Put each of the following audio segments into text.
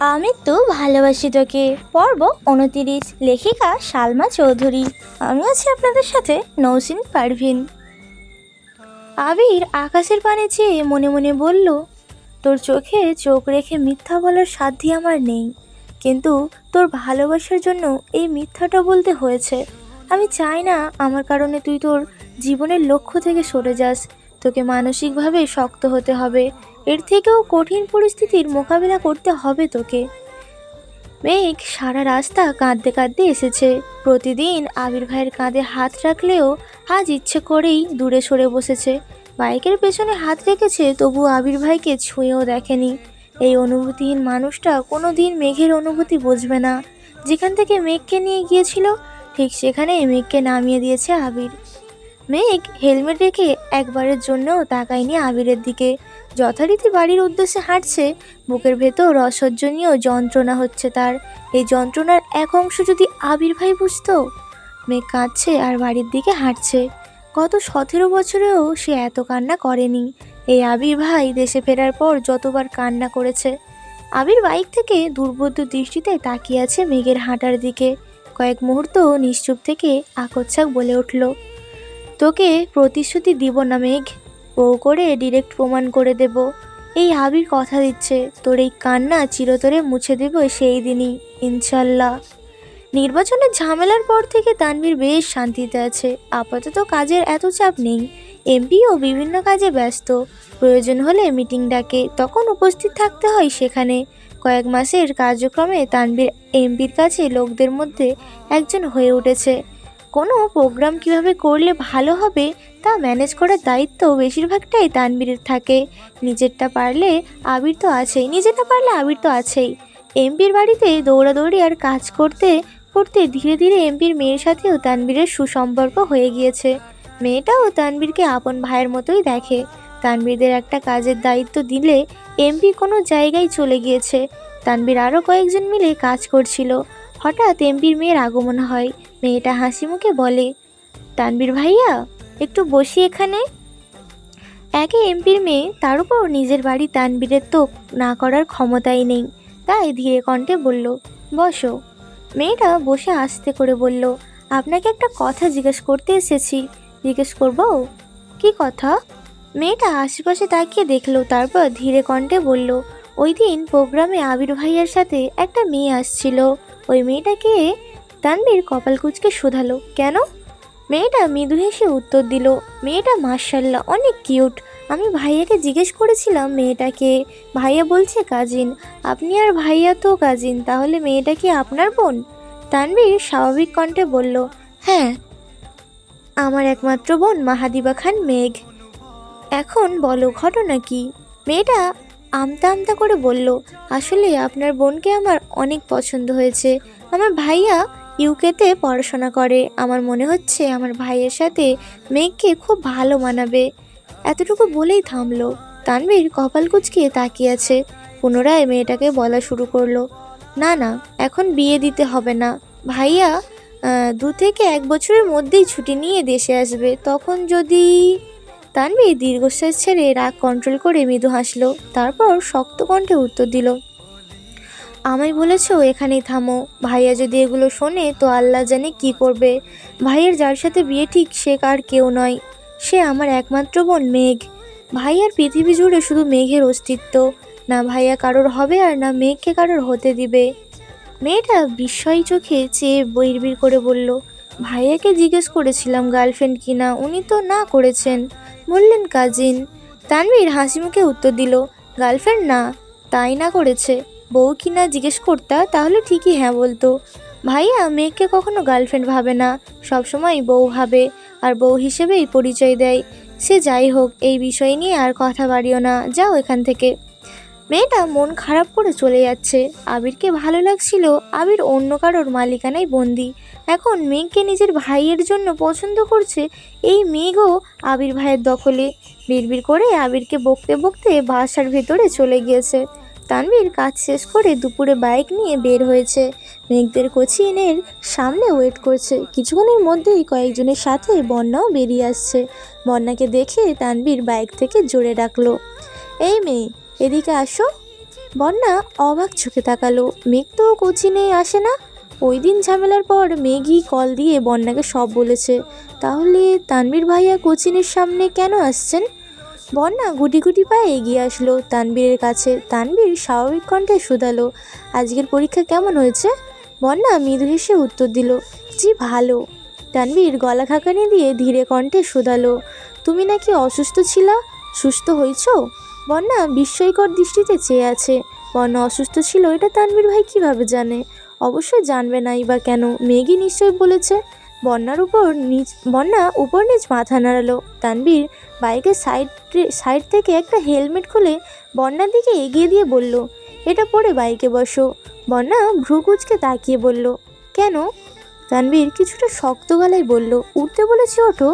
আমি তো ভালোবাসি তোকে। পর্ব উনতিরিশ, লেখিকা সালমা চৌধুরী। আমি আছি আপনাদের সাথে নৌসিন পারভিন। আবির আকাশের পানে চেয়ে মনে মনে বলল, তোর চোখে চোখ রেখে মিথ্যা বলার সাধ্য আমার নেই। কিন্তু তোর ভালোবাসার জন্য এই মিথ্যাটা বলতে হয়েছে। আমি চাই না আমার কারণে তুই তোর জীবনের লক্ষ্য থেকে সরে যাস। তোকে মানসিকভাবে শক্ত হতে হবে। এর থেকেও কঠিন পরিস্থিতির মোকাবিলা করতে হবে তোকে। মেঘ সারা রাস্তা কাঁদতে কাঁদতে এসেছে। প্রতিদিন আবির ভাইয়ের কাঁধে হাত রাখলেও আজ ইচ্ছে করেই দূরে সরে বসেছে। বাইকের পেছনে হাত রেখেছে, তবু আবির ভাইকে ছুঁয়েও দেখেনি। এই অনুভূতিহীন মানুষটা কোনো দিন মেঘের অনুভূতি বুঝবে না। যেখান থেকে মেঘকে নিয়ে গিয়েছিল, ঠিক সেখানে মেঘকে নামিয়ে দিয়েছে আবির। মেঘ হেলমেট রেখে একবারের জন্যও তাকায়নি আবিরের দিকে। যথারীতি বাড়ির উদ্দেশ্যে হাঁটছে, বুকের ভেতর অসহ্যনীয় যন্ত্রণা হচ্ছে তার। এই যন্ত্রণার এক অংশ যদি আবির ভাই বুঝতো? মেঘ কাঁদছে আর বাড়ির দিকে হাঁটছে। গত সতেরো বছরেও সে এত কান্না করেনি। এই আবির ভাই দেশে ফেরার পর যতবার কান্না করেছে। আবির বাইক থেকে দুর্বোধ্য দৃষ্টিতে তাকিয়ে আছে মেঘের হাঁটার দিকে। কয়েক মুহূর্ত নিশ্চুপ থেকে আকস্মাক বলে উঠল। তোকে প্রতিশ্রুতি দিব না, মেঘ। ও করে ডিরেক্ট প্রমাণ করে দেব। এই হাবির কথা দিচ্ছে। তোর এই কান্না চিরতরে মুছে দেব সেই দিনই, ইনশাল্লাহ। নির্বাচনের ঝামেলার পর থেকে তানভীর বেশ শান্তিতে আছে। আপাতত কাজের এত চাপ নেই। এমপিও বিভিন্ন কাজে ব্যস্ত। প্রয়োজন হলে মিটিং ডাকে। তখন উপস্থিত থাকতে হয় সেখানে। কয়েক মাসের কার্যক্রমে তানভীর এমপির কাছে লোকদের মধ্যে একজন হয়ে উঠেছে। কোনো প্রোগ্রাম কীভাবে করলে ভালো হবে তা ম্যানেজ করার দায়িত্ব বেশিরভাগটাই তানবীরের থাকে। নিজেরটা পারলে আবির তো আছেই, নিজেরটা পারলে আবির তো আছেই। এমপির বাড়িতে দৌড়াদৌড়ি আর কাজ করতে করতে ধীরে ধীরে এমপির মেয়ের সাথেও তানবীরের সুসম্পর্ক হয়ে গিয়েছে। মেয়েটাও তানবীরকে আপন ভাইয়ের মতোই দেখে। তানবীরদের একটা কাজের দায়িত্ব দিলে এমপি কোনো জায়গায় চলে গিয়েছে। তানবীর আরও কয়েকজন মিলে কাজ করছিল। হঠাৎ এমপির মেয়ের আগমন হয়। মেয়েটা হাসি মুখে বলে তানবীর ভাইয়া, একটু বসি এখানে। একে এমপির মেয়ে, তার উপর নিজের বাড়ি তানবীরের তো না করার ক্ষমতাই নেই। তাই ধীরে কণ্ঠে বলল, বসো। মেয়েটা বসে আস্তে করে বলল, আপনাকে একটা কথা জিজ্ঞেস করতে এসেছি। জিজ্ঞেস করব? কি কথা? মেয়েটা আশেপাশে তাকিয়ে দেখল, তারপর ধীরে কণ্ঠে বলল, ওই দিন প্রোগ্রামে আবির ভাইয়ার সাথে একটা মেয়ে আসছিল। ওই মেয়েটাকে তানবীর কপাল কুচকে শোধালো, কেন? মেয়েটা মৃদু হেসে উত্তর দিল, মেয়েটা মার্শাল্লাহ অনেক কিউট। আমি ভাইয়াকে জিজ্ঞেস করেছিলাম মেয়েটাকে, ভাইয়া বলছে কাজিন। আপনি আর ভাইয়া তো কাজিন, তাহলে মেয়েটা কি আপনার বোন? তানবীর স্বাভাবিক কণ্ঠে বলল হ্যাঁ আমার একমাত্র বোন মাহাদিবা খান মেঘ। এখন বলো, ঘটনা কি? মেয়েটা আমতা আমতা করে বলল, আসলে আপনার বোনকে আমার অনেক পছন্দ হয়েছে। আমার ভাইয়া ইউকেতে পড়াশোনা করে। আমার মনে হচ্ছে আমার ভাইয়ের সাথে মেঘকে খুব ভালো মানাবে। এতটুকু বলেই থামলো। তানবীর কপাল কুচকিয়ে তাকিয়ে আছে। পুনরায় মেয়েটাকে বলা শুরু করল। না না, এখন বিয়ে দিতে হবে না। ভাইয়া দু থেকে এক বছরের মধ্যেই ছুটি নিয়ে দেশে আসবে। তখন যদি তানবীর দীর্ঘশ্বাস ছেড়ে রাগ কন্ট্রোল করে মৃদু হাসলো। তারপর শক্ত কণ্ঠে উত্তর দিল আমায় বলেছ, এখানেই থামো। ভাইয়া যদি এগুলো শোনে, তো আল্লাহ জানে কি করবে। ভাইয়ের যার সাথে বিয়ে ঠিক সে কার কেউ নয়। সে আমার একমাত্র বোন মেঘ। ভাইয়ার পৃথিবী জুড়ে শুধু মেঘের অস্তিত্ব। না ভাইয়া কারোর হবে আর না মেঘকে কারোর হতে দিবে। মেয়েটা বিস্ময় চোখে চেয়ে বইরবির করে বলল, ভাইয়াকে জিজ্ঞেস করেছিলাম গার্লফ্রেন্ড কিনা উনি তো না করেছেন। বললেন, কাজিন। তানভীর হাসি মুখে উত্তর দিল, গার্লফ্রেন্ড না, তাই না করেছে। বউ কি না জিজ্ঞেস করতা, তাহলে ঠিকই হ্যাঁ বলতো। ভাইয়া, মেয়েকে কখনো গার্লফ্রেন্ড ভাবে না। সবসময় বউ ভাবে, আর বউ হিসেবেই পরিচয় দেয়। সে যাই হোক, এই বিষয় নিয়ে আর কথা বাড়িও না। যাও এখান থেকে। মেয়েটা মন খারাপ করে চলে যাচ্ছে। আবিরকে ভালো লাগছিল। আবির অন্য কারোর মালিকানায় বন্দি। এখন মেঘকে নিজের ভাইয়ের জন্য পছন্দ করছে এই মেঘও আবির ভাইয়ের দখলে। বিড়বিড় করে আবিরকে বকতে বকতে বাসার ভেতরে চলে গিয়েছে। তানভীর কাজ শেষ করে দুপুরে বাইক নিয়ে বের হয়েছে। মেঘদের কোচিনের সামনে ওয়েট করছে। কিছুক্ষণের মধ্যেই কয়েকজনের সাথে বন্যাও বেরিয়ে আসছে। বন্যাকে দেখে তানভীর বাইক থেকে জোরে ডাকলো, এই মেয়ে, এদিকে আসো। বন্যা অবাক চোখে তাকালো। মেঘ তো কোচিনে আসে না। ওই দিন ঝামেলার পর মেঘই কল দিয়ে বন্যাকে সব বলেছে। তাহলে তানবীর ভাইয়া কোচিনের সামনে কেন আসছেন? বন্যা গুটি গুটি পায়ে এগিয়ে আসলো। তানবীরের কাছে তানবীর স্বাভাবিক কণ্ঠে শুধালো, আজকের পরীক্ষা কেমন হয়েছে? বন্যা মৃদু হেসে উত্তর দিল, জি, ভালো। তানবীর গলা খাকানি দিয়ে ধীরে কণ্ঠে শুধালো, তুমি নাকি অসুস্থ ছিলা? সুস্থ হয়েছো? বন্যা বিস্ময়কর দৃষ্টিতে চেয়ে আছে, বন্যা অসুস্থ ছিল এটা তানবীর ভাই কীভাবে জানে? অবশ্যই জানবে নাই বা কেন? মেঘই নিশ্চয় বলেছে? বন্যার উপর নিচ বন্যা উপর নিচ মাথা নাড়ালো। তানবীর বাইকের সাইড সাইড থেকে একটা হেলমেট খুলে বন্যার দিকে এগিয়ে দিয়ে বলল, এটা পরে বাইকে বসো। বন্যা ভ্রু কুচকে তাকিয়ে বলল, কেন? তানবীর কিছুটা শক্ত গলায় বলল উঠতে বলেছি ওঠো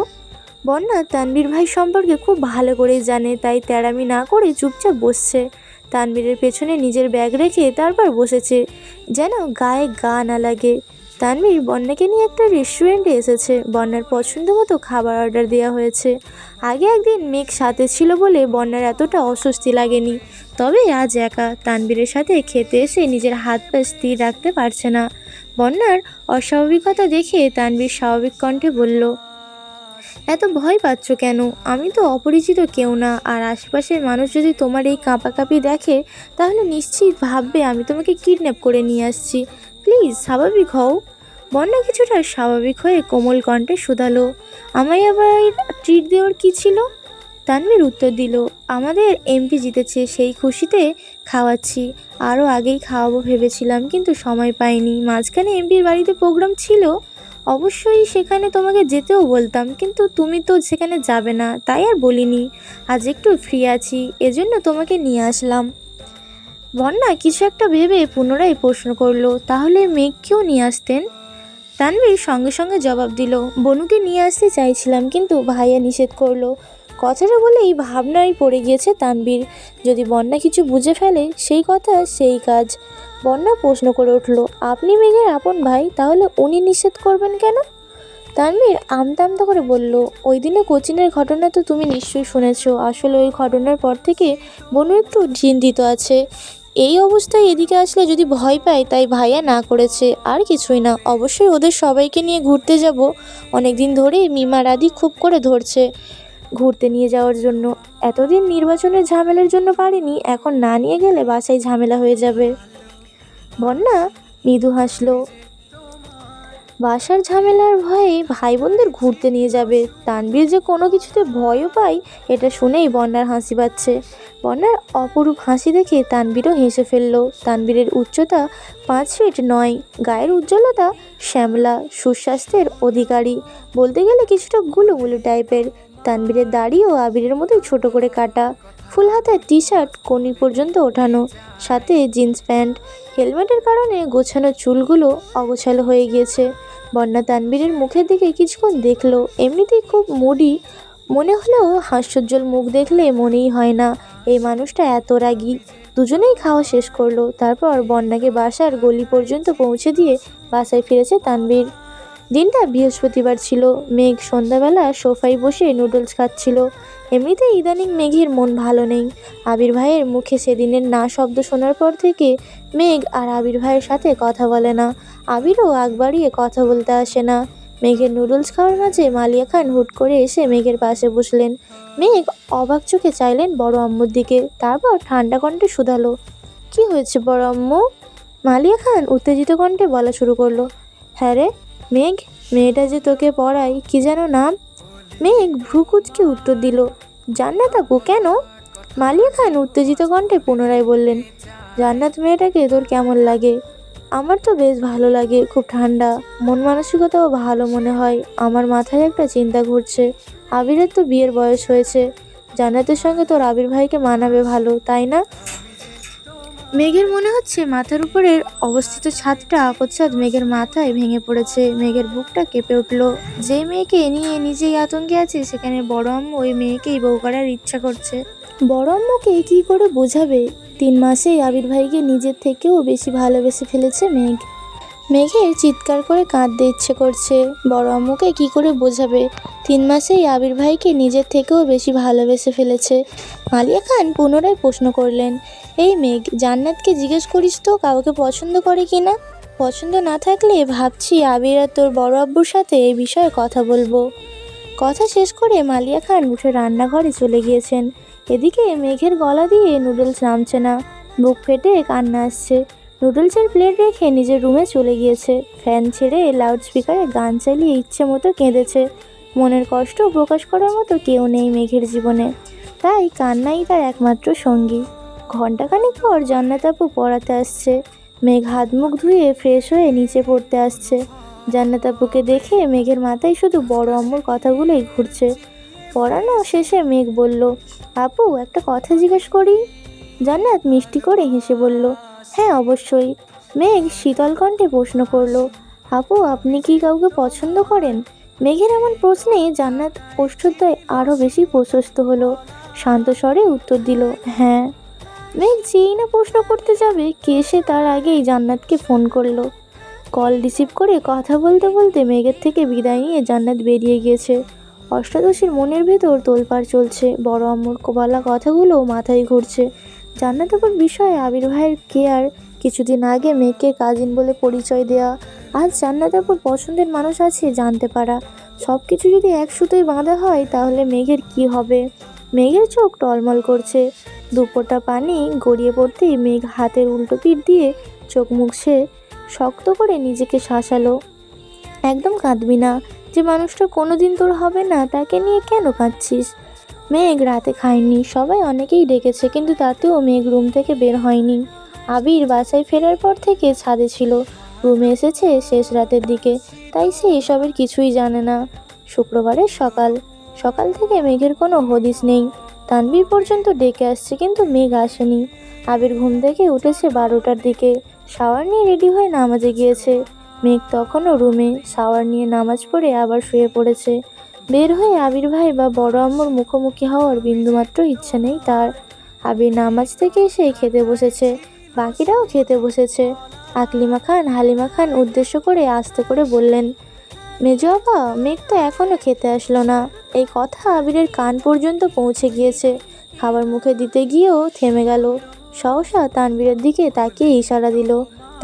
বন্যা তানবীর ভাই সম্পর্কে খুব ভালো করেই জানে, তাই তেড়ামি না করে চুপচাপ বসছে। তানবীরের পেছনে নিজের ব্যাগ রেখে তারপর বসেছে, যেন গায়ে গা না লাগে। তানবীর বন্যাকে নিয়ে একটা রেস্টুরেন্টে এসেছে। বন্যার পছন্দ মতো খাবার অর্ডার দেওয়া হয়েছে। আগে একদিন মেঘ সাথে ছিল বলে বন্যার এতটা অস্বস্তি লাগেনি। তবে আজ একা তানবীরের সাথে খেতে এসে নিজের হাত পা স্থির রাখতে পারছে না। বন্যার অস্বাভাবিকতা দেখে তানবীর স্বাভাবিক কণ্ঠে বলল, এত ভয় পাচ্ছ কেন? আমি তো অপরিচিত কেউ না। আর আশেপাশের মানুষ যদি তোমার এই কাঁপাকাঁপি দেখে, তাহলে নিশ্চিত ভাববে আমি তোমাকে কিডন্যাপ করে নিয়ে আসছি। প্লিজ, স্বাভাবিক হও। বন্যা কিছুটা স্বাভাবিক হয়ে কোমল কণ্ঠে শুধালো। আমায় আবার ট্রিট দেওয়ার কী ছিল? তানভীর উত্তর দিল, আমাদের এমপি জিতেছে, সেই খুশিতে খাওয়াচ্ছি। আরও আগেই খাওয়াবো ভেবেছিলাম, কিন্তু সময় পাইনি। মাঝখানে এমপির বাড়িতে প্রোগ্রাম ছিল। অবশ্যই সেখানে তোমাকে যেতেও বলতাম, কিন্তু তুমি তো সেখানে যাবে না, তাই আর বলিনি। আজ একটু ফ্রি আছি, এজন্য তোমাকে নিয়ে আসলাম। বন্যা কিছু একটা ভেবে পুনরায় প্রশ্ন করল, তাহলে মেঘকেও নিয়ে আসতেন? তানভীর সঙ্গে সঙ্গে জবাব দিল, বনুকে নিয়ে আসতে চাইছিলাম, কিন্তু ভাইয়া নিষেধ করল। কথাটা বলে এই ভাবনায় পড়ে গিয়েছে তানবীর যদি বন্যা কিছু বুঝে ফেলে, সেই কথা সেই কাজ। বন্যা প্রশ্ন করে উঠল, আপনি মেঘের আপন ভাই, তাহলে উনি নিষেধ করবেন কেন? তানবীর আমতা আমতা করে বলল, ওই দিনে কোচিনের ঘটনা তো তুমি নিশ্চয়ই শুনেছো। আসলে ওই ঘটনার পর থেকে বনু একটু চিন্তিত আছে। এই অবস্থায় এদিকে আসলে যদি ভয় পায়, তাই ভাইয়া না করেছে। আর কিছুই না। অবশ্যই ওদের সবাইকে নিয়ে ঘুরতে যাব। অনেক দিন ধরে মিমার আদি খুব করে ধরছে ঘুরতে নিয়ে যাওয়ার জন্য। এতদিন নির্বাচনের ঝামেলার জন্য পারিনি, এখন না নিয়ে গেলে বাসায় ঝামেলা হয়ে যাবে। বন্যা, মৃদু হাসলো। বাসার ঝামেলার ভয়ে ভাই বোনদের ঘুরতে নিয়ে যাবে। তানবীর যে কোনো কিছুতে ভয়ও পায়, এটা শুনেই বন্যার হাসি পাচ্ছে। বন্যার অপরূপ হাসি দেখে তানবীরও হেসে ফেলল। তানবীরের উচ্চতা পাঁচ ফিট নয়, গায়ের উজ্জ্বলতা শ্যামলা, সুস্বাস্থ্যের অধিকারী। বলতে গেলে কিছুটা গুলো টাইপের। তানবীরের দাড়িও আবিরের মতোই ছোট করে কাটা। ফুল হাতার টি শার্ট কনি পর্যন্ত ওঠানো। সাথে জিন্স প্যান্ট। হেলমেটের কারণে গোছানো চুলগুলো অগোছালো হয়ে গিয়েছে। বন্যা তানবীরের মুখের দিকে কিছুক্ষণ দেখল। এমনিতেই খুব মুডি। মনে হলেও হাস্যোজ্জ্বল মুখ দেখলে মনেই হয় না। এই মানুষটা এত রাগী। দুজনেই খাওয়া শেষ করল। তারপর বন্যাকে বাসার গলি পর্যন্ত পৌঁছে দিয়ে বাসায় ফিরেছে তানবীর দিনটা বৃহস্পতিবার ছিল। মেঘ সন্ধ্যাবেলা সোফায় বসে নুডলস খাচ্ছিল। এমনিতে ইদানিং মেঘের মন ভালো নেই। আবির ভাইয়ের মুখে সেদিনের না শব্দ শোনার পর থেকে মেঘ আর আবির ভাইয়ের সাথে কথা বলে না। আবিরও আগ বাড়িয়ে কথা বলতে আসে না। মেঘের নুডলস খাওয়ার মাঝে মালিয়া খান হুট করে এসে মেঘের পাশে বসলেন। মেঘ অবাক চোখে চাইলেন বড় আম্মুর দিকে, তারপর ঠান্ডা কণ্ঠে শুধালো, কি হয়েছে বড় আম্মু? মালিয়া খান উত্তেজিত কণ্ঠে বলা শুরু করল হ্যাঁ রে, মেঘ, মেয়েটা যে তোকে পড়ায়, কি যেন নাম? মেঘ ভ্রুকুচকে উত্তর দিল, জান্নাত আপু, কেন? মালিয়া খান উত্তেজিত কণ্ঠে পুনরায় বললেন, জান্নাত মেয়েটাকে তোর কেমন লাগে? আমার তো বেশ ভালো লাগে, খুব ঠান্ডা। মন মানসিকতাও ভালো মনে হয়। আমার মাথায় একটা চিন্তা ঘুরছে। আবিরের তো বিয়ের বয়স হয়েছে। জান্নাতের সঙ্গে তোর আবির ভাইকে মানাবে ভালো, তাই না? মেঘের মনে হচ্ছে মাথার উপরের অবস্থিত ছাদটা আকস্মাৎ মেঘের মাথায় ভেঙে পড়েছে। মেঘের বুকটা কেঁপে উঠল। যে মেয়েকে নিয়ে নিজেই আতঙ্কে আছে, সেখানে বড় আম্মু ওই মেয়েকেই বউ করার ইচ্ছা করছে। বড় আম্মুকে কী করে বোঝাবে? তিন মাসেই আবির ভাইকে নিজের থেকেও বেশি ভালোবেসে ফেলেছে মেঘ। মেঘের চিৎকার করে কাঁদতে ইচ্ছে করছে। বড় আম্মুকে কী করে বোঝাবে? তিন মাসেই আবির ভাইকে নিজের থেকেও বেশি ভালোবেসে ফেলেছে। মালিয়া খান পুনরায় প্রশ্ন করলেন, এই মেঘ, জান্নাতকে জিজ্ঞেস করিস তো কাউকে পছন্দ করে কি না? পছন্দ না থাকলে ভাবছি আবির আর তোর বড় আব্বুর সাথে এই বিষয়ে কথা বলব। কথা শেষ করে মালিয়া খান উঠে রান্নাঘরে চলে গিয়েছেন। এদিকে মেঘের গলা দিয়ে নুডলস নামছে না। বুক ফেটে কান্না আসছে। নুডলসের প্লেট রেখে নিজের রুমে চলে গিয়েছে। ফ্যান ছেড়ে লাউড স্পিকারে গান চালিয়ে ইচ্ছে মতো কেঁদেছে। মনের কষ্ট প্রকাশ করার মতো কেউ নেই মেঘের জীবনে। তাই কান্নাই তার একমাত্র সঙ্গী। ঘণ্টাখানিক পর জান্নাত আপু পড়াতে আসছে। মেঘ হাত মুখ ধুয়ে ফ্রেশ হয়ে নিচে পড়তে আসছে। জান্নাতাপুকে দেখে মেঘের মাথায় শুধু বড় আম্মুর কথাগুলোই ঘুরছে। পড়ানো শেষে মেঘ বলল, আপু, একটা কথা জিজ্ঞেস করি? জান্নাত মিষ্টি করে হেসে বলল হ্যাঁ অবশ্যই। মেঘ শীতল কণ্ঠে প্রশ্ন করল, আপু, আপনি কি কাউকে পছন্দ করেন? মেঘের এমন প্রশ্নে জান্নাত ওষ্ঠদ্বয় আরও বেশি প্রশস্ত হলো, শান্ত স্বরে উত্তর দিল হ্যাঁ। মেঘ যেই না প্রশ্ন করতে যাবে, কে সে তার আগেই জান্নাতকে ফোন করল। কল রিসিভ করে কথা বলতে বলতে মেঘের থেকে বিদায় নিয়ে জান্নাত বেরিয়ে গিয়েছে। অষ্টাদশীর মনের ভেতর তোলপাড় চলছে। বড় আম্মুর বলা কথাগুলো মাথায় ঘুরছে। জান্নাত আপুর বিষয়ে, আবির ভাইয়ের কেয়ার, কিছুদিন আগে মেঘকে কাজিন বলে পরিচয় দেওয়া আজ জান্নাত আপুর পছন্দের মানুষ আছে জানতে পারা। সব কিছু যদি এক সুতোয় বাঁধা হয়, তাহলে মেঘের কি হবে? মেঘের চোখ টলমল করছে। দুপোটা পানি গড়িয়ে পড়তেই মেঘ হাতের উল্টো পিঠ দিয়ে চোখ মুখছে শক্ত করে নিজেকে শাসালো। একদম কাঁদবি না। যে মানুষটা কোনোদিন তোর হবে না, তাকে নিয়ে কেন কাঁদছিস? মেঘ রাতে খায়নি, সবাই অনেকেই ডেকেছে, কিন্তু তাতেও মেঘ রুম থেকে বের হয়নি। আবির বাসায় ফেরার পর থেকে ছাদে ছিল। রুমে এসেছে শেষ রাতের দিকে, তাই সে এসবের কিছুই জানে না। শুক্রবারের সকাল। সকাল থেকে মেঘের কোনো হদিস নেই। তানবীর পর্যন্ত ডেকে আসছে, কিন্তু মেঘ আসেনি। আবির ঘুম থেকে উঠেছে বারোটার দিকে। শাওয়ার নিয়ে রেডি হয়ে নামাজে গিয়েছে। মেঘ তখনও রুমে। শাওয়ার নিয়ে নামাজ পড়ে আবার শুয়ে পড়েছে। বের হয়ে আবির ভাই বা বড় আম্মুর মুখোমুখি হওয়ার বিন্দুমাত্র ইচ্ছে নেই তার। আবির নামাজ থেকে এসে খেতে বসেছে। বাকিরাও খেতে বসেছে। আকলিমা খান, হালিমা খান উদ্দেশ্য করে আস্তে করে বললেন, মেজো আপা, মেঘ তো এখনও খেতে আসলো না। এই কথা আবিরের কান পর্যন্ত পৌঁছে গিয়েছে। খাবার মুখে দিতে গিয়েও থেমে গেল। সহসা তানবীরের দিকে তাকিয়ে ইশারা দিল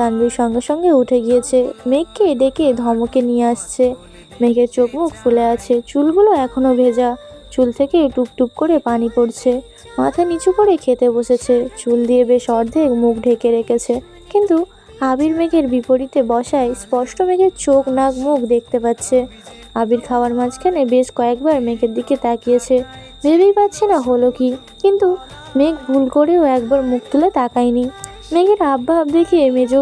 তানবীর সঙ্গে সঙ্গে উঠে গিয়েছে। মেঘকে ডেকে ধমকে নিয়ে আসছে। মেঘের চোখ মুখ ফুলে আছে। চুলগুলো এখনও ভেজা। চুল থেকে টুপটুপ করে পানি পড়ছে। মাথা নিচু করে খেতে বসেছে। চুল দিয়ে বেশ অর্ধেক মুখ ঢেকে রেখেছে। কিন্তু আবির মেঘের বিপরীতে বসায় স্পষ্ট মেঘের চোখ, নাক, মুখ দেখতে পাচ্ছে। আবির খাওয়ার মাঝখানে বেশ কয়েকবার মেঘের দিকে তাকিয়েছে। ভেবেই পাচ্ছে না হলো কি। কিন্তু মেঘ ভুল করেও একবার মুখ তুলে তাকায়নি। মেঘের আবভাব দেখে মেজ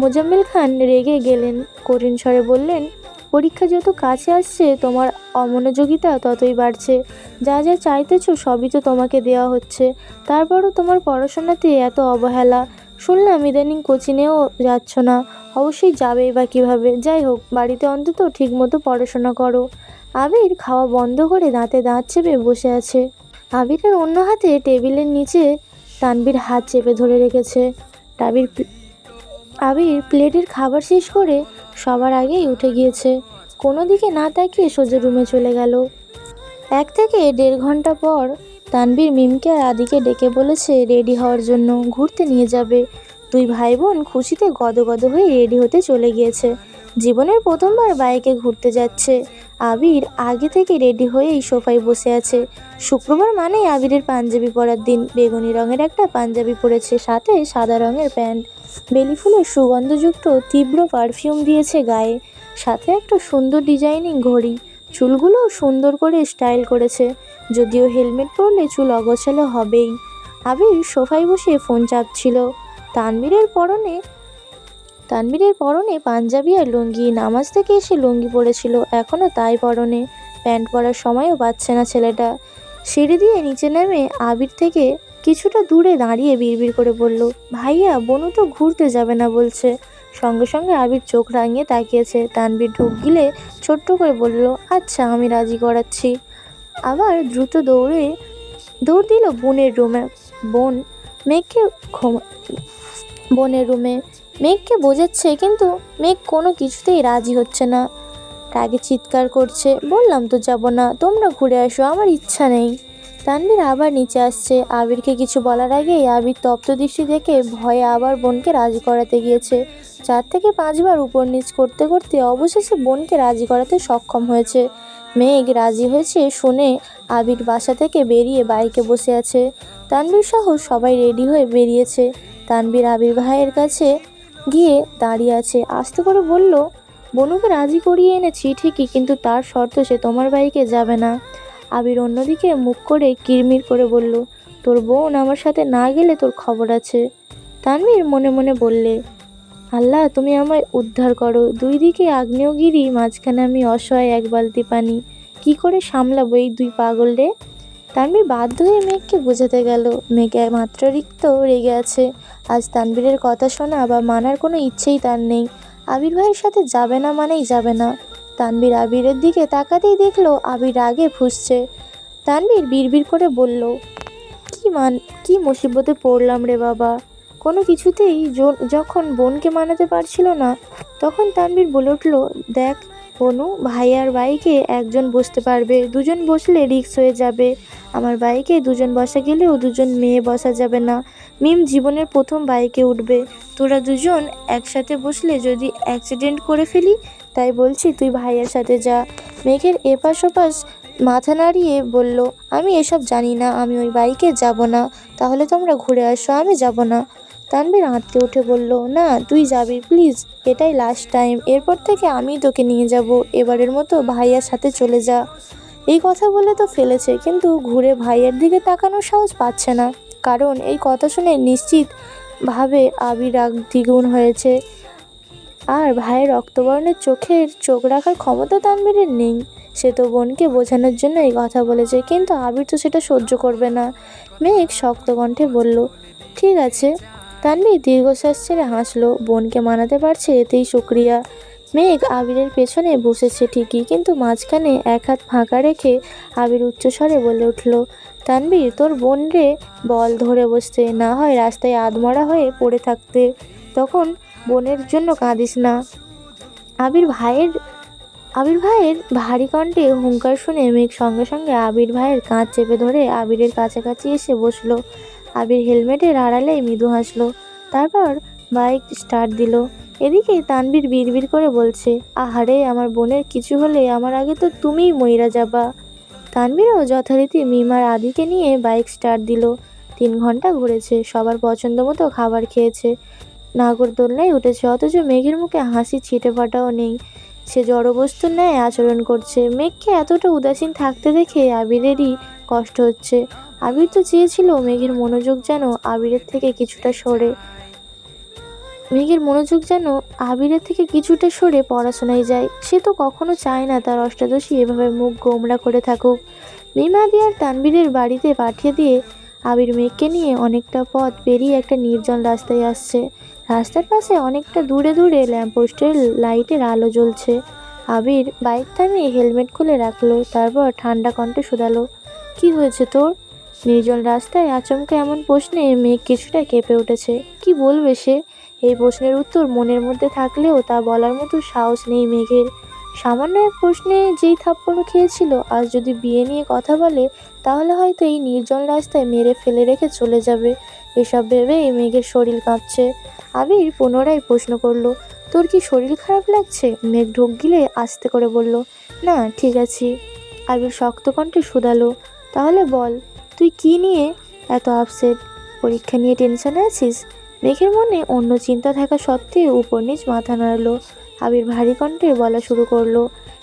মোজাম্মেল খান রেগে গেলেন। কঠিন স্বরে বললেন, পরীক্ষা যত কাছে আসছে, তোমার অমনোযোগিতা ততই বাড়ছে। যা যা চাইতেছো সবই তো তোমাকে দেওয়া হচ্ছে। তারপরও তোমার পড়াশোনাতে এত অবহেলা। শুনলাম ইদানিং কোচিংয়েও যাচ্ছ না। অবশ্যই যাবেই বা কীভাবে? যাই হোক, বাড়িতে অন্তত ঠিকমতো পড়াশোনা করো। আবির খাওয়া বন্ধ করে দাঁতে দাঁত চেপে বসে আছে। আবিরের অন্য হাতে টেবিলের নিচে তানবীর হাত চেপে ধরে রেখেছে। টাবির আবির প্লেটের খাবার শেষ করে সবার আগেই উঠে গিয়েছে। কোনো দিকে না তাকিয়ে সোজা রুমে চলে গেল। এক থেকে দেড় ঘণ্টা পর তানবীর মিমকে আদিকে ডেকে বলেছে, রেডি হওয়ার জন্য ঘুরতে নিয়ে যাবে। দুই ভাই বোন খুশিতে গদগদ হয়ে রেডি হতে চলে গিয়েছে। জীবনের প্রথমবার বাইকে ঘুরতে যাচ্ছে। আবির আগে থেকে রেডি হয়েই সোফায় বসে আছে। শুক্রবার মানেই আবিরের পাঞ্জাবি পরার দিন। বেগুনি রঙের একটা পাঞ্জাবি পরেছে, সাথে সাদা রঙের প্যান্ট। বেলি ফুলের সুগন্ধযুক্ত তীব্র পারফিউম দিয়েছে গায়ে। সাথে একটা সুন্দর ডিজাইনিং ঘড়ি। চুলগুলো সুন্দর করে স্টাইল করেছে। যদিও হেলমেট পরলে চুল অগোছালো হবেই। আবির সোফায় বসে ফোন চাপছিল। তানবীরের পরনে তানবীরের পরনে পাঞ্জাবি আর লুঙ্গি, নামাজ থেকে এসে লুঙ্গি পরেছিল এখনও তাই পরনে। প্যান্ট পরার সময়ও পাচ্ছে না ছেলেটা। সিঁড়ি দিয়ে নিচে নেমে আবির থেকে কিছুটা দূরে দাঁড়িয়ে বিড়বিড় করে বলল, ভাইয়া, বনু তো ঘুরতে যাবে না, বলছে। সঙ্গে সঙ্গে আবির চোখ রাঙিয়ে তাকিয়েছে। তানবীর ঢুক গিলে ছোট্ট করে বলল আচ্ছা আমি রাজি করাচ্ছি। আবার দ্রুত দৌড়ে, দৌড় দিল বোনের রুমে। বোন, মেঘকে বোনের রুমে মেঘকে বোঝাচ্ছে, কিন্তু মেঘ কোনো কিছুতেই রাজি হচ্ছে না। রাগে চিৎকার করছে, বললাম তো যাব না, তোমরা ঘুরে আসো, আমার ইচ্ছা নেই। তানবীর আবার নিচে আসছে, আবিরকে কিছু বলার আগেই আবির তপ্ত দৃষ্টি দেখে ভয়ে আবার বোনকে রাজি করাতে গিয়েছে। চার থেকে পাঁচবার উপর নিচ করতে করতে অবশেষে বোনকে রাজি করাতে সক্ষম হয়েছে। মেঘ রাজি হয়েছে শুনে আবির বাসা থেকে বেরিয়ে বাইকে বসে আছে। তানবীর সহ সবাই রেডি হয়ে বেরিয়েছে। তানবীর আবির ভাইয়ের কাছে গিয়ে দাঁড়িয়ে আছে। আস্তে করে বলল, বনুকে রাজি করিয়ে এনেছি, ঠিকই, কিন্তু তার শর্ত সে তোমার বাইকে যাবে না। আবির অন্যদিকে মুখ করে কিরমির করে বলল, তোর বোন আমার সাথে না গেলে তোর খবর আছে। তানভীর মনে মনে বললে, আল্লাহ, তুমি আমায় উদ্ধার করো। দুই দিকে আগ্নেয়গিরি, মাঝখানে আমি অসহায় এক বালতি পানি। কি করে সামলাবো এই দুই পাগল রে? তানভীর বাধ্য হয়ে মেঘকে বোঝাতে গেল। মেঘে মাত্রারিক্ত রেগে আছে। আজ তানবীরের কথা শোনা বা মানার কোনো ইচ্ছেই তার নেই। আবির ভাইয়ের সাথে যাবে না মানেই যাবে না। তানবীর আবিরের দিকে তাকাতেই দেখল আবির রাগে ফুসছে। তানবীর বিড়বিড় করে বলল, কি মান, কি মুসিবতে পড়লাম রে বাবা। কোনো কিছুতেই যখন বোনকে মানাতে পারছিল না, তখন তানবীর বলে উঠল, দেখ বনু, ভাই আর বাইকে একজন বসতে পারবে। দুজন বসলে রিক্স হয়ে যাবে। আমার বাইকে দুজন বসা গেলেও দুজন মেয়ে বসা যাবে না। মিম জীবনের প্রথম বাইকে উঠবে। তোরা দুজন একসাথে বসলে যদি অ্যাক্সিডেন্ট করে ফেলি, তাই বলছি তুই ভাইয়ের সাথে যা। মেঘের এপাশ ওপাশ মাথা নাড়িয়ে বলল, আমি এসব জানি না। আমি ওই বাইকে যাব না। তাহলে তোমরা ঘুরে আসো। আমি যাব না। তানবীর আঁতকে উঠে বলল, না, তুই যাবি, প্লিজ। এটাই লাস্ট টাইম এরপর থেকে আমি তোকে নিয়ে যাব। এবারের মতো ভাইয়ার সাথে চলে যা। এই কথা বলে তো ফেলেছে, কিন্তু ঘুরে ভাইয়ের দিকে তাকানোর সাহস পাচ্ছে না। কারণ এই কথা শুনে নিশ্চিতভাবে আবির রাগ দ্বিগুণ হয়েছে। আর ভাইয়ের রক্তবর্ণের চোখের চোখ রাখার ক্ষমতা তানবীরের নেই। সে তো বোনকে বোঝানোর জন্য এই কথা বলেছে, কিন্তু আবির তো সেটা সহ্য করবে না। মেঘ শক্ত কণ্ঠে বলল, ঠিক আছে। তানবীর দীর্ঘশ্বাস ছেড়ে হাসলো, বোনকে মানাতে পারছে এতেই শুক্রিয়া মেঘ আবিরের পেছনে বসেছে ঠিকই, কিন্তু মাঝখানে এক হাত ফাঁকা রেখে আবির উচ্চস্বরে বলে উঠল তানবীর তোর বোন রে, বল ধরে বসতে, না হয় রাস্তায় আধমরা হয়ে পড়ে থাকতে। তখন বোনের জন্য কাঁদিস না। আবির ভাইয়ের আবির ভাইয়ের ভারী কণ্ঠে হুঙ্কার শুনে মেঘ সঙ্গে সঙ্গে আবির ভাইয়ের কাঁধ চেপে ধরে আবিরের কাছাকাছি এসে বসল। আবির হেলমেটের আড়ালেই মৃদু হাসলো। তারপর বাইক স্টার্ট দিল। এদিকে তানবীর বিড়বিড় করে বলছে, আহারে, আমার বোনের কিছু হলে আমার আগে তো তুমিই মইরা যাবা। তানবীরও যথারীতি মিমার আদিকে নিয়ে বাইক স্টার্ট দিল। তিন ঘণ্টা ঘুরেছে, সবার পছন্দ মতো খাবার খেয়েছে। নাগরদোলনায় উঠেছে, অথচ মেঘের মুখে হাসি ছিটে ফাটাও নেই। সে জড়বস্তুর ন্যায় আচরণ করছে। মেঘকে এতটা উদাসীন থাকতে দেখে আবিরেরই কষ্ট হচ্ছে। আবির তো চেয়েছিল মেঘের মনোযোগ যেন আবিরের থেকে কিছুটা সরে। মেঘের মনোযোগ যেন আবিরের থেকে কিছুটা সরে পড়াশোনায় যায়। সে তো কখনো চায় না তার অষ্টাদশী এভাবে মুখ গোমরা করে থাকুক। মিমাদি আর তানবীরের বাড়িতে পাঠিয়ে দিয়ে আবির মেঘকে নিয়ে অনেকটা পথ পেরিয়ে একটা নির্জন রাস্তায় আসছে। রাস্তার পাশে অনেকটা দূরে দূরে ল্যাম্পপোস্টের লাইটের আলো জ্বলছে। আবির বাইক থামিয়ে হেলমেট খুলে রাখল, তারপর ঠান্ডা কণ্ঠে শুধালো কি হয়েছে তোর? নির্জন রাস্তায় আচমকা এমন প্রশ্নে মেঘ কিছুটা কেঁপে উঠেছে। কি বলবে সে? এই প্রশ্নের উত্তর মনের মধ্যে থাকলেও তা বলার মতো সাহস নেই মেঘের। সামান্য এক প্রশ্নে যেই থাপ্পড় খেয়েছিল, আজ যদি বিয়ে নিয়ে কথা বলে, তাহলে হয়তো এই নির্জন রাস্তায় মেরে ফেলে রেখে চলে যাবে। এসব ভেবে এই মেঘের শরীর কাঁপছে। আবির পুনরায় প্রশ্ন করল, তোর কি শরীর খারাপ লাগছে? মেঘ ঢোক গিলে আস্তে করে বলল, না, ঠিক আছি। আবির শক্ত কণ্ঠে শুধালো তাহলে বল, তুই কি নিয়ে এত আপসেট পরীক্ষা নিয়ে টেনশনে আছিস? মেঘের মনে অন্য চিন্তা থাকা সত্ত্বেও উপর নিচ মাথা নাড়লো। আবির ভারী কণ্ঠে বলা শুরু করল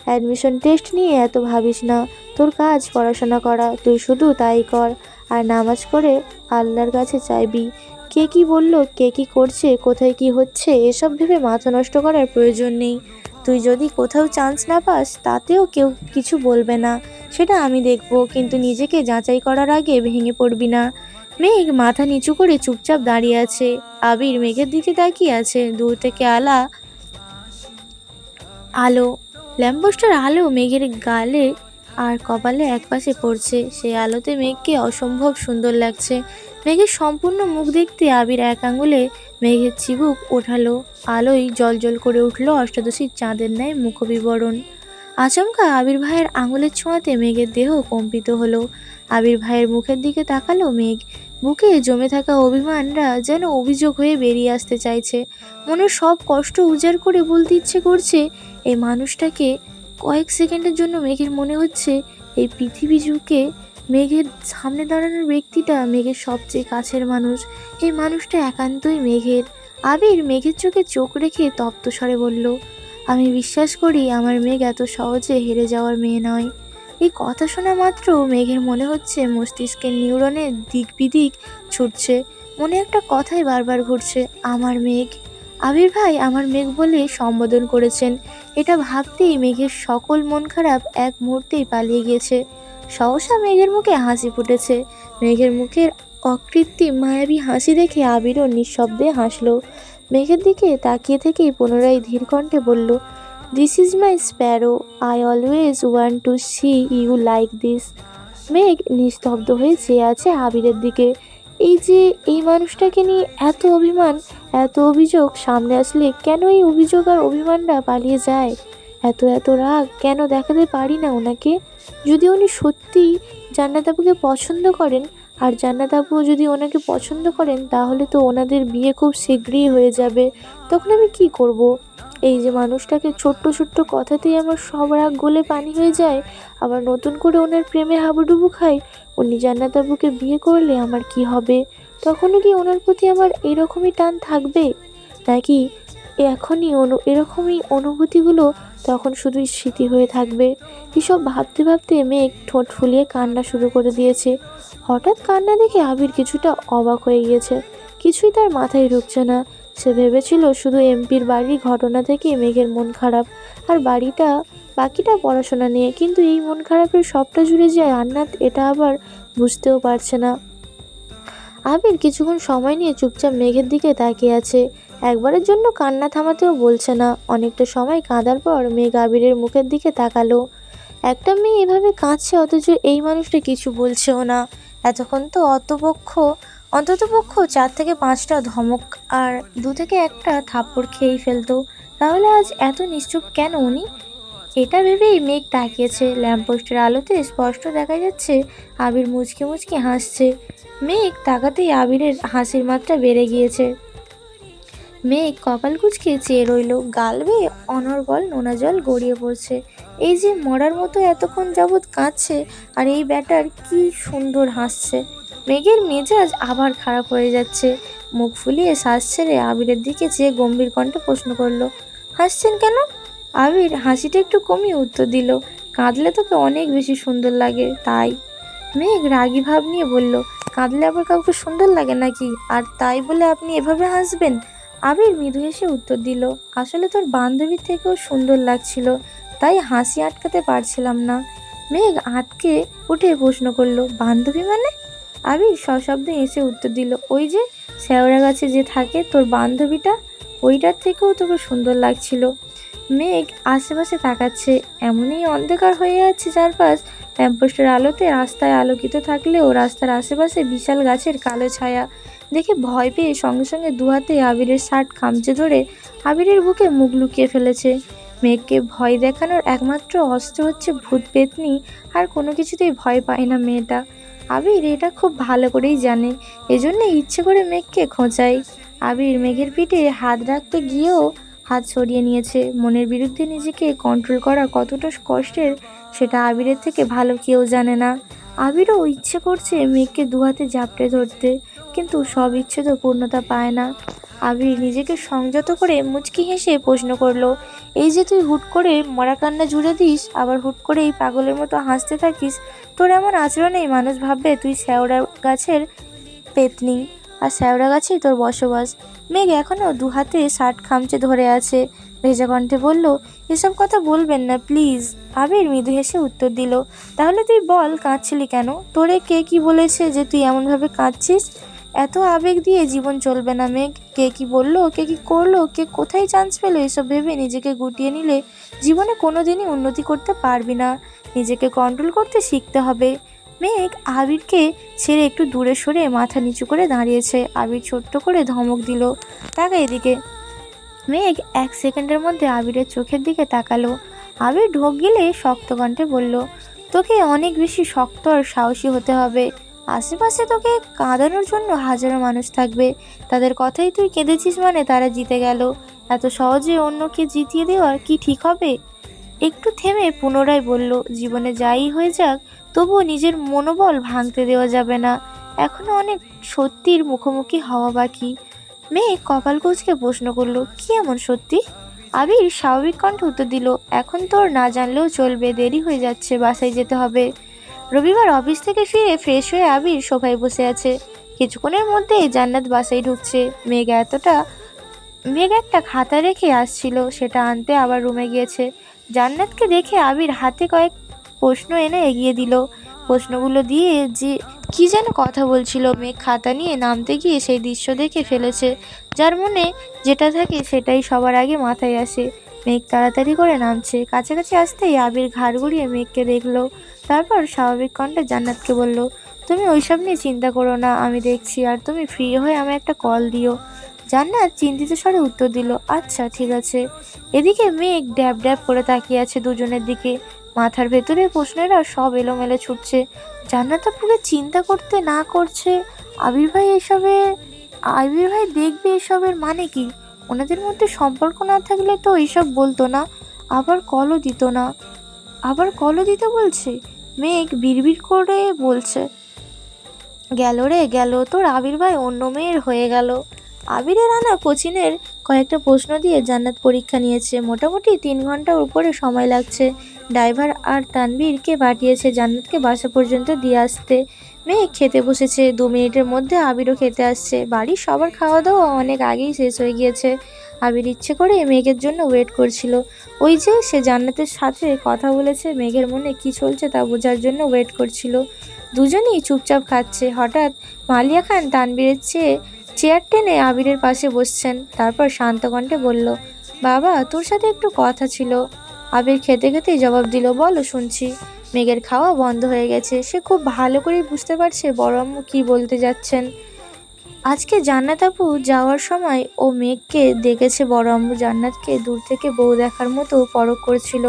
অ্যাডমিশন টেস্ট নিয়ে এত ভাবিস না। তোর কাজ পড়াশোনা করা, তুই শুধু তাই কর। আর নামাজ করে আল্লাহর কাছে চাইবি। কে কি বলল, কে কি করছে, কোথায় কি হচ্ছে, এসব ভেবে মাথা নষ্ট করার প্রয়োজন নেই। তুই যদি কোথাও চান্স না পাস, তাতেও কেউ কিছু বলবে না। সেটা আমি দেখব, কিন্তু নিজেকে যাচাই করার আগে ভেঙে পড়বি না। মেঘ মাথা নিচু করে চুপচাপ দাঁড়িয়ে আছে। আবির মেঘের দিকে তাকিয়ে আছে। দূর থেকে আলা, আলো, ল্যাম্পপোস্টের আলো মেঘের গালে আর কপালে একপাশে পড়ছে। সেই আলোতে মেঘকে অসম্ভব সুন্দর লাগছে। মেঘের সম্পূর্ণ মুখ দেখতে আবির এক আঙুলে মেঘের চিবুক ওঠালো। আলোয় জল জল করে উঠল অষ্টাদশীর চাঁদের ন্যায় মুখবিবরণ। আচমকা আবির ভাইয়ের আঙুলের ছোঁয়াতে মেঘের দেহ কম্পিত হলো। আবির ভাইয়ের মুখের দিকে তাকালো মেঘ। বুকে জমে থাকা অভিমানরা যেন অভিযোগ হয়ে বেরিয়ে আসতে চাইছে। মনের সব কষ্ট উজাড় করে বলতে ইচ্ছে করছে, এই মানুষটাকে কয়েক সেকেন্ডের জন্য মেঘের মনে হচ্ছে এই পৃথিবী যুগে মেঘের সামনে দাঁড়ানোর ব্যক্তিটা মেঘের সবচেয়ে কাছের মানুষ। এই মানুষটা একান্তই মেঘের। আবির মেঘের চোখে চোখ রেখে তপ্ত স্বরে বলল আমি বিশ্বাস করি আমার মেঘ এত সহজে হেরে যাওয়ার মেয়ে নয়। এই কথা শোনা মাত্র মেঘের মনে হচ্ছে মস্তিষ্কের নিউরনের দিক বিদিক ছুটছে। মনে একটা কথাই বারবার ঘুরছে, আমার মেঘ। আবির ভাই আমার মেঘ বলে সম্বোধন করেছেন। এটা ভাবতেই মেঘের সকল মন খারাপ এক মুহূর্তেই পালিয়ে গিয়েছে। সহসা মেঘের মুখে হাসি ফুটেছে। মেঘের মুখের অকৃত্রিম মায়াবী হাসি দেখে আবিরও নিঃশব্দে হাসলো। মেঘের দিকে তাকিয়ে থেকেই পুনরায় ধীর কণ্ঠে বলল this is my sparrow I always want to see you like this মেঘ নিস্তব্ধ হয়ে চেয়ে আছে আবিরের দিকে। এই যে এই মানুষটাকে নিয়ে এত অভিমান, এত অভিযোগ, সামনে আসলে কেন এই অভিযোগ আর অভিমানটা পালিয়ে যায়? এত এত রাগ কেন দেখাতে পারি না ওনাকে? যদি উনি সত্যিই জান্নাত আপুকে পছন্দ করেন আর জান্নাত আপুও যদি ওনাকে পছন্দ করেন, তাহলে তো ওনাদের বিয়ে খুব শীঘ্রই হয়ে যাবে। তখন আমি কি করব। এই যে মানুষটাকে ছোট্ট ছোট্ট কথাতেই আমার সব রাগ গলে পানি হয়ে যায়, আবার নতুন করে ওনার প্রেমে হাবুডুবু খাই, উনি জান্নাত আপুকে বিয়ে করলে আমার কি হবে? তখনও কি ওনার প্রতি আমার এরকমই টান থাকবে? নাকি এখনই অনু, এরকমই অনুভূতিগুলো তখন শুধুই স্মৃতি হয়ে থাকবে। এসব ভাবতে ভাবতে মেঘ ঠোঁট ফুলিয়ে কান্না শুরু করে দিয়েছে। হঠাৎ কান্না দেখে আবির কিছুটা অবাক হয়ে গিয়েছে। কিছুই তার মাথায় ঢুকছে না। সে ভেবেছিল শুধু এমপির বাড়ির ঘটনা থেকে মেঘের মন খারাপ আর বাড়িটা, বাকিটা পড়াশোনা নিয়ে। কিন্তু এই মন খারাপের সবটা জুড়ে যায় আন্নাত, এটা আবার বুঝতেও পারছে না। আবির কিছুক্ষণ সময় নিয়ে চুপচাপ মেঘের দিকে তাকিয়ে আছে। একবারের জন্য কান্না থামাতেও বলছে না। অনেকটা সময় কাঁদার পর মেঘ আবিরের মুখের দিকে তাকালো। একটা মেয়ে এভাবে কাঁদছে অথচ এই মানুষটা কিছু বলছেও না। এতক্ষণ তো অতপক্ষ, অন্ততপক্ষ চার থেকে পাঁচটা ধমক আর দু থেকে একটা থাপ্পড় খেয়েই ফেলতো। তাহলে আজ এত নিশ্চুপ কেন উনি? এটা ভেবেই মেঘ তাকিয়েছে। ল্যাম্পপোস্টের আলোতে স্পষ্ট দেখা যাচ্ছে, আবির মুচকি মুচকি হাসছে। মেঘ তাকাতেই আবিরের হাসির মাত্রা বেড়ে গিয়েছে। মেঘ কপাল কুচকে চেয়ে রইল, গাল বেয়ে অনর্গল নোনা জল গড়িয়ে পড়ছে। এই যে মরার মতো এতক্ষণ যাবৎ কাঁদছে, আর এই ব্যাটার কি সুন্দর হাসছে। মেঘের মেজাজ আবার খারাপ হয়ে যাচ্ছে। মুখ ফুলিয়ে শ্বাস ছেড়ে আবিরের দিকে চেয়ে গম্ভীর কণ্ঠে প্রশ্ন করল, হাসছেন কেন? আবির হাসিটা একটু কমিয়ে উত্তর দিল, কাঁদলে তোকে অনেক বেশি সুন্দর লাগে, তাই। মেঘ রাগী ভাব নিয়ে বলল, কাঁদলে আবার কাউকে সুন্দর লাগে নাকি? আর তাই বলে আপনি এভাবে হাসবেন? আবির মৃদু হেসে উত্তর দিল, আসলে তোর বান্ধবীর থেকেও সুন্দর লাগছিল, তাই হাসি আটকাতে পারছিলাম না। মেঘ আটকে উঠে প্রশ্ন করল, বান্ধবী মানে? আবির সশব্দে এসে উত্তর দিল, ওই যে শ্যাওড়া গাছে যে থাকে তোর বান্ধবীটা, ওইটার থেকেও তোকে সুন্দর লাগছিল। মেঘ আশেপাশে তাকাচ্ছে, এমনই অন্ধকার হয়ে যাচ্ছে চারপাশ ল্যাম্পোস্টের আলোতে রাস্তায় আলোকিত থাকলেও রাস্তার আশেপাশে বিশাল গাছের কালো ছায়া। দেখে ভয় পেয়ে সঙ্গে সঙ্গে দুহাতে আবিরের শার্ট খামচে ধরে আবিরের বুকে মুখ লুকিয়ে ফেলেছে। মেঘকে ভয় দেখানোর একমাত্র অস্ত্র হচ্ছে ভূত পেতনি, আর কোনো কিছুতেই ভয় পায় না মেয়েটা। আবির এটা খুব ভালো করেই জানে এজন্য ইচ্ছে করে মেঘকে খোঁচায়। আবির মেঘের পিঠে হাত রাখতে গিয়েও হাত সরিয়ে নিয়েছে। মনের বিরুদ্ধে নিজেকে কন্ট্রোল করা কতটা কষ্টের, সেটা আবিরের থেকে ভালো কেউ জানে না। আবিরও ইচ্ছে করছে মেঘকে দুহাতে জাপটে ধরতে। কিন্তু সব ইচ্ছে তো পূর্ণতা পায় না। আবির নিজেকে সংযত করে মুচকি হেসে প্রশ্ন করল, এই যে তুই হুট করে মরা কান্না জুড়ে দিস, আবার হুট করে এই পাগলের মতো হাসতে থাকিস, তোর এমন আচরণেই মানুষ ভাববে তুই শ্যাওড়া গাছের পেতনি, আর শ্যাওড়া গাছেই তোর বসবাস। মেঘ এখনও দু হাতে শার্ট খামচে ধরে আছে। ভেজা কণ্ঠে বলল, এসব কথা বলবেন না, প্লিজ। আবির মৃদু হেসে উত্তর দিল, তাহলে তুই বল, কাঁদছিলি কেন? তোরে কে কি বলেছে যে তুই এমনভাবে কাঁদছিস? এত আবেগ দিয়ে জীবন চলবে না মেঘ। কে কি বলল? কে কি করল? কে কোথায় চান্স পেল? এসব ভেবে নিজেকে গুটিয়ে নিলে জীবনে কোনো দিনই উন্নতি করতে পারবি না। নিজেকে কন্ট্রোল করতে শিখতে হবে। মেঘ আবিরকে ছেড়ে একটু দূরে সরে মাথা নিচু করে দাঁড়িয়েছে। আবির ছোট্ট করে ধমক দিল। তাকা এদিকে। মেঘ এক সেকেন্ডের মধ্যে আবিরের চোখের দিকে তাকালো। আবির ঢোক গেলে শক্ত কণ্ঠে বলল, তোকে অনেক বেশি শক্ত আর সাহসী হতে হবে। আশেপাশে তোকে কাঁদানোর জন্য হাজারো মানুষ থাকবে। তাদের কথাই তুই কেঁদেছিস মানে তারা জিতে গেল। এত সহজে অন্যকে জিতিয়ে দেওয়া কি ঠিক হবে? একটু থেমে পুনরায় বলল, জীবনে যাই হয়ে যাক, তবুও নিজের মনোবল ভাঙতে দেওয়া যাবে না। এখনও অনেক সত্যির মুখোমুখি হওয়া বাকি। মেয়ে কপাল কুচকে প্রশ্ন করল, কি এমন সত্যি? আবির স্বাভাবিক কণ্ঠে উত্তর দিল, এখন তোর না জানলেও চলবে, দেরি হয়ে যাচ্ছে, বাসায় যেতে হবে। রবিবার অফিস থেকে ফিরে ফ্রেশ হয়ে আবির সোফায় বসে আছে। কিছুক্ষণের মধ্যেই জান্নাত বাসায় ঢুকছে। মেঘ এতটা, মেঘ একটা খাতা রেখে আসছিল, সেটা আনতে আবার রুমে গিয়েছে। জান্নাতকে দেখে আবির হাতে কয়েক প্রশ্ন এনে এগিয়ে দিল। প্রশ্নগুলো দিয়ে যে কি যেন কথা বলছিল, মেঘ খাতা নিয়ে নামতে গিয়ে সেই দৃশ্য দেখে ফেলেছে। যার মনে যেটা থাকে সেটাই সবার আগে মাথায় আসে। মেঘ তাড়াতাড়ি করে নামছে। কাছাকাছি আসতেই আবির ঘাড় ঘুরিয়ে মেঘকে দেখল। তারপর স্বাভাবিক কণ্ঠে জান্নাতকে বলল, তুমি ওইসব নিয়ে চিন্তা করো না, আমি দেখছি, আর তুমি ফ্রি হয়ে আমায় একটা কল দিও। জান্নাত চিন্তিত স্বরে উত্তর দিল আচ্ছা ঠিক আছে। এদিকে মেঘ ড্যাব ড্যাব করে তাকিয়ে আছে দুজনের দিকে। মাথার ভেতরে প্রশ্নেরা সব এলোমেলো ছুটছে। জান্নাত আপুকে চিন্তা করতে না করছে। আবির ভাই এসবে, আবির ভাই দেখবে এসবের মানে কি? ওনাদের মধ্যে সম্পর্ক না থাকলে তো এইসব বলতো না, আবার কলও দিত না। আবার কলও দিতে বলছে? মেঘ বিড়বিড় করে বলছে, গেল রে, গেল তোর আবির ভাই, অন্য মেয়ের হয়ে গেল। আবিরের আনা কোচিনের কয়েকটা প্রশ্ন দিয়ে জান্নাত পরীক্ষা নিয়েছে। মোটামুটি তিন ঘণ্টার উপরে সময় লাগছে। ড্রাইভার আর তানবীরকে পাঠিয়েছে জান্নাতকে বাসা পর্যন্ত দিয়ে আসতে। মেয়ে খেতে বসেছে। দু মিনিটের মধ্যে আবিরও খেতে আসছে। বাড়ির সবার খাওয়া দাওয়া অনেক আগেই শেষ হয়ে গিয়েছে। আবির ইচ্ছে করে মেঘের জন্য ওয়েট করছিল। ওই যে সে জান্নাতের সাথে কথা বলেছে, মেঘের মনে কি চলছে তা বোঝার জন্য ওয়েট করছিল। দুজনেই চুপচাপ খাচ্ছে। হঠাৎ মালিয়া খান তানবীরের চেয়ে চেয়ার টেনে আবিরের পাশে বসছেন। তারপর শান্ত কণ্ঠে বলল, বাবা, তোর সাথে একটু কথা ছিল। আবির খেতে খেতেই জবাব দিল, বলো, শুনছি। মেঘের খাওয়া বন্ধ হয়ে গেছে। সে খুব ভালো করেই বুঝতে পারছে বড় আম্মু কী বলতে যাচ্ছেন। আজকে জান্নাত আপু যাওয়ার সময় ও মেঘকে দেখেছে বড় আম্মু জান্নাতকে দূর থেকে বউ দেখার মতো পরখ করছিল।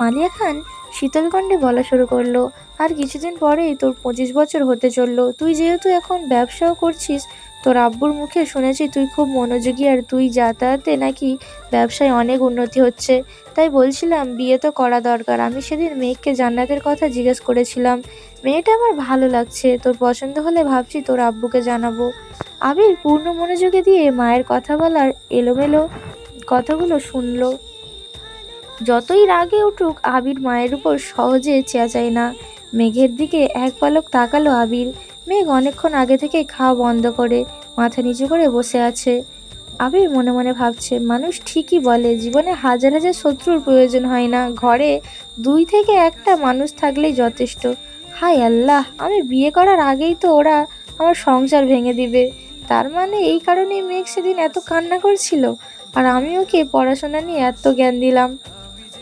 মালিয়া খান শীতল কণ্ঠে বলা শুরু করল, আর কিছুদিন পরেই তোর পঁচিশ বছর হতে চলল। তুই যেহেতু এখন ব্যবসাও করছিস, তোর আব্বুর মুখে শুনেছি তুই খুব মনোযোগী আর তুই যাতায়াতে নাকি ব্যবসায় অনেক উন্নতি হচ্ছে। তাই বলছিলাম, বিয়ে তো করা দরকার। আমি সেদিন মেয়েকে জান্নাতের কথা জিজ্ঞেস করেছিলাম, মেয়েটা আমার ভালো লাগছে, তোর পছন্দ হলে ভাবছি তোর আব্বুকে জানাব। আবির পূর্ণ মনোযোগে দিয়ে মায়ের কথা বলার এলোমেলো কথাগুলো শুনলো। যতই রাগে উঠুক, আবির মায়ের উপর সহজে চেয়া চেঁচায় না। মেঘের দিকে এক পলক তাকালো আবির। মেঘ অনেকক্ষণ আগে থেকে খাওয়া বন্ধ করে, মাথা নিচু করে বসে আছে। আবির মনে মনে ভাবছে, মানুষ ঠিকই বলে, জীবনে হাজার হাজার শত্রুর প্রয়োজন হয় না। ঘরে দুই থেকে একটা মানুষ থাকলেই যথেষ্ট। হায় আল্লাহ, আমি বিয়ে করার আগেই তো ওরা আমার সংসার ভেঙে দিবে। তার মানে এই কারণেই মেঘ সেদিন এত কান্না করছিল। আর আমি ওকে পড়াশোনা নিয়ে এত জ্ঞান দিলাম?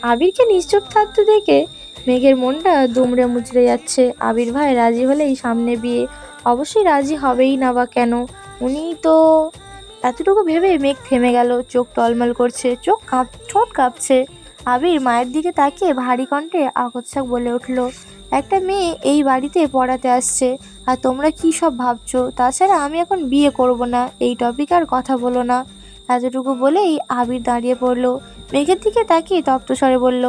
আবিরকে নিশ্চুপ থাকতে দেখে মেঘের মনটা দুমড়ে মুচড়ে যাচ্ছে। আবির ভাই রাজি হলেই সামনে বিয়ে। অবশ্যই রাজি হবেই না বা কেন? উনি তো এতটুকু ভেবে মেঘ থেমে গেল। চোখ টলমল করছে, চোখ কাঁপ, ঠোঁট কাঁপছে। আবির মায়ের দিকে তাকিয়ে ভারী কণ্ঠে আকস্মাক বলে উঠল একটা মেয়ে এই বাড়িতে পড়াতে আসছে। আর তোমরা কী সব ভাবছ? তাছাড়া আমি এখন বিয়ে করব না, এই টপিক আর কথা বলো না। এতটুকু বলেই আবির দাঁড়িয়ে পড়ল। মেঘের দিকে তাকিয়ে তপ্তস্বরে বলল,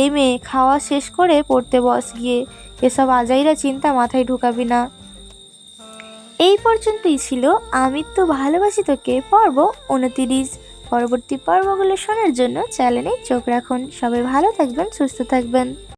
এই মেয়ে, খাওয়া শেষ করে পড়তে বস গিয়ে। এসব আজাইরা চিন্তা মাথায় ঢুকাবি না। এই পর্যন্তই ছিল আমি তো ভালোবাসি তোকে, পর্ব উনতিরিশ। পরবর্তী পর্বগুলো শোনার জন্য চ্যানেলে চোখ রাখুন। সবাই ভালো থাকবেন, সুস্থ থাকবেন।